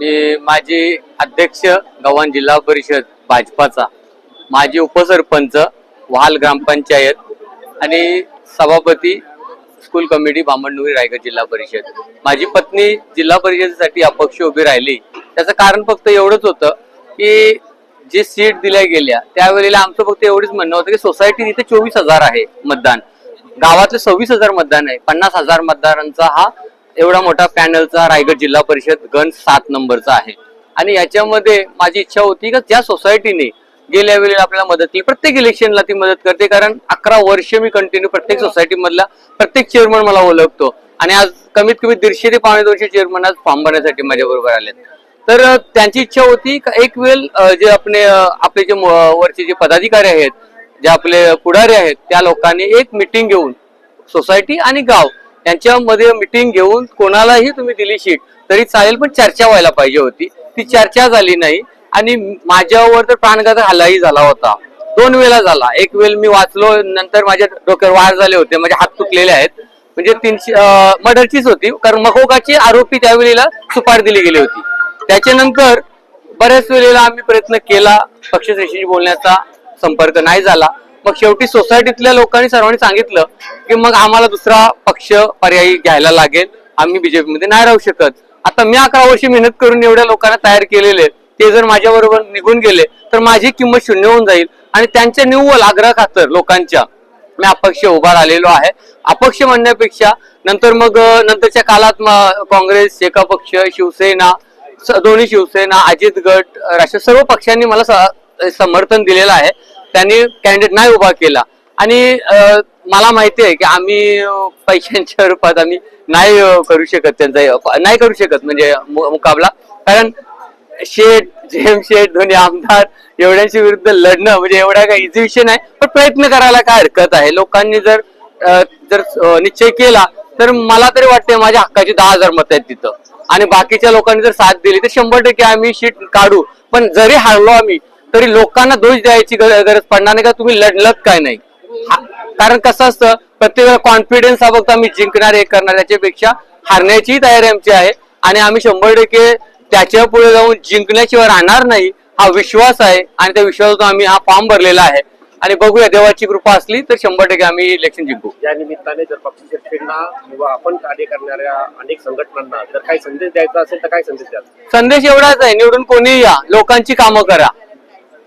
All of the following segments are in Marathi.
मी माजी अध्यक्ष गव्हाण जिल्हा परिषद भाजपाचा माजी उपसरपंच वाल ग्रामपंचायत आणि सभापती स्कूल कमिटी बामणनुरी रायगड जिल्हा परिषद. माझी पत्नी जिल्हा परिषदेसाठी अपक्ष उभी राहिली. त्याचं कारण फक्त एवढंच होतं की जे सीट दिल्या गेल्या त्यावेळेला आमचं फक्त एवढंच म्हणणं होतं की सोसायटी तिथे चोवीस हजार आहे मतदान. गावातले सव्वीस हजार मतदान आहे. पन्नास हजार मतदारांचा हा एवढा मोठा पॅनलचा रायगड जिल्हा परिषद गण सात नंबरचा आहे. आणि याच्यामध्ये माझी इच्छा होती का त्या सोसायटीने गेल्या वेळेला आपल्याला मदत केली प्रत्येक इलेक्शनला ती मदत करते कारण अकरा वर्ष मी कंटिन्यू प्रत्येक सोसायटी मधला प्रत्येक चेअरमन मला ओळखतो. आणि आज कमीत कमी दीडशे ते पावणे दोनशे चेअरमन आज फॉर्म भरण्यासाठी माझ्या बरोबर आलेत. तर त्यांची इच्छा होती का एक वेळ जे आपले आपले जे वरचे जे पदाधिकारी आहेत जे आपले पुढारी आहेत त्या लोकांनी एक मिटिंग घेऊन सोसायटी आणि गाव यांच्यामध्ये मिटिंग घेऊन कोणालाही तुम्ही दिली शीट तरी चालेल पण चर्चा व्हायला पाहिजे होती. ती चर्चा झाली नाही आणि माझ्यावर तर प्राणघात हल्लाही झाला होता. दोन वेळा झाला. एक वेळ मी वाचलो नंतर माझ्या डोक्यावर वार झाले होते. माझे हात तुटलेले आहेत. म्हणजे तीनशे मर्डरचीच होती. कारण मकोकाची आरोपी त्यावेळेला सुपार दिली गेली होती. त्याच्यानंतर बऱ्याच वेळेला आम्ही प्रयत्न केला. पक्षश्रेष्ठीशी बोलण्याचा संपर्क नाही झाला. मग शेवटी सोसायटीतल्या लोकांनी सर्वांनी सांगितलं की मग आम्हाला दुसरा पक्ष पर्यायी घ्यायला लागेल. आम्ही बीजेपी मध्ये नाही राहू शकत. आता मी अकरा वर्षी मेहनत करून एवढ्या लोकांना तयार केलेले ते जर माझ्या बरोबर निघून गेले तर माझी किंमत शून्य होऊन जाईल. आणि त्यांच्या निव्वळ आग्रह खातर लोकांच्या मी अपक्ष उभा राहिलेलो आहे. अपक्ष म्हणण्यापेक्षा नंतर मग नंतरच्या काळात काँग्रेस एका पक्ष शिवसेना दोन्ही शिवसेना अजित गट राष्ट्र सर्व पक्षांनी मला समर्थन दिलेलं आहे. त्यांनी कॅन्डिडेट नाही उभा केला. आणि मला माहिती आहे की आम्ही पैशांच्या रूपात आम्ही नाही करू शकत त्यांचा नाही करू शकत म्हणजे मुकाबला. कारण शेठ जेम शेठ दोन्ही आमदार एवढ्यांच्या विरुद्ध लढणं म्हणजे एवढा काही इझी विषय नाही. पण प्रयत्न करायला काय हरकत आहे? लोकांनी जर जर निश्चय केला तर मला तरी वाटते माझ्या हक्काची दहा हजार मत आहेत तिथं. आणि बाकीच्या लोकांनी जर साथ दिली तर शंभर टक्के आम्ही शीट काढू. पण जरी हारलो आम्ही तरी लोकांना दोष द्यायची गर- गरज पडणार नाही का? तुम्ही लढलत काय नाही. कारण कसं असतं प्रत्येक कॉन्फिडन्स हा फक्त आम्ही जिंकणार हे करणार याच्यापेक्षा हारण्याची तयारी आमची आहे. आणि आम्ही शंभर टक्के त्याच्या पुढे जाऊन जिंकण्याशिवाय राहणार नाही हा विश्वास आहे. आणि त्या विश्वासातून आम्ही हा फॉर्म भरलेला आहे. आणि बघूया देवाची कृपा असली तर शंभर टक्के आम्ही इलेक्शन जिंकू. या निमित्ताने जर पक्षश्रेष्ठींना किंवा आपण कार्य करणाऱ्या अनेक संघटनांना जर काही संदेश द्यायचा असेल तर काय संदेश द्याल? संदेश एवढाच आहे निवडून कोणी या. लोकांची कामं करा.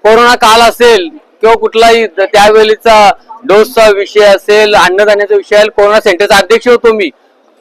कोरोना काल असेल किंवा कुठलाही त्यावेळीचा डोसचा विषय असेल अन्नधान्याचा विषय असेल कोरोना सेंटरचा अध्यक्ष होतो मी.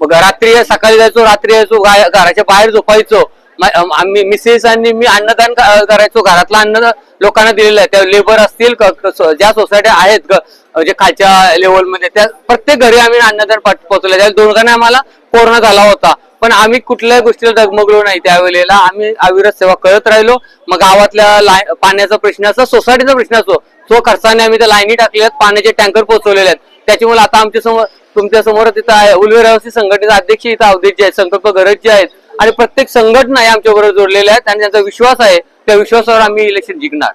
रात्री सकाळी जायचो रात्री यायचो घराच्या बाहेर झोपायचो. म- आम्ही मिसेस आणि मी अन्नदान करायचो घरातलं अन्न लोकांना दिलेलं आहे. त्या लेबर असतील क- स- ज्या सोसायट्या आहेत ग- म्हणजे खालच्या लेवलमध्ये त्या प्रत्येक घरी आम्ही अन्नदान पाठ- पोहोचवलं. त्या दोघांना आम्हाला कोरोना झाला होता. पण आम्ही कुठल्याही गोष्टीला डगमगलो नाही त्यावेळेला आम्ही अविरत सेवा करत राहिलो. मग गावातल्या पाण्याचा प्रश्न असो सोसायटीचा प्रश्न असो तो खर्चाने आम्ही त्या लाईनी टाकल्या आहेत पाण्याचे टँकर पोहोचवलेले आहेत. त्याच्यामुळे आता आमच्यासमोर तुमच्यासमोर तिथं आहे उलवेरावसी संघटनेचा अध्यक्ष इथं अवधेश जे आहेत संकल्प गरज जे आहेत आणि प्रत्येक संघटना आहे जोडलेल्या आहेत आणि त्यांचा विश्वास आहे. त्या विश्वासावर आम्ही इलेक्शन जिंकणार.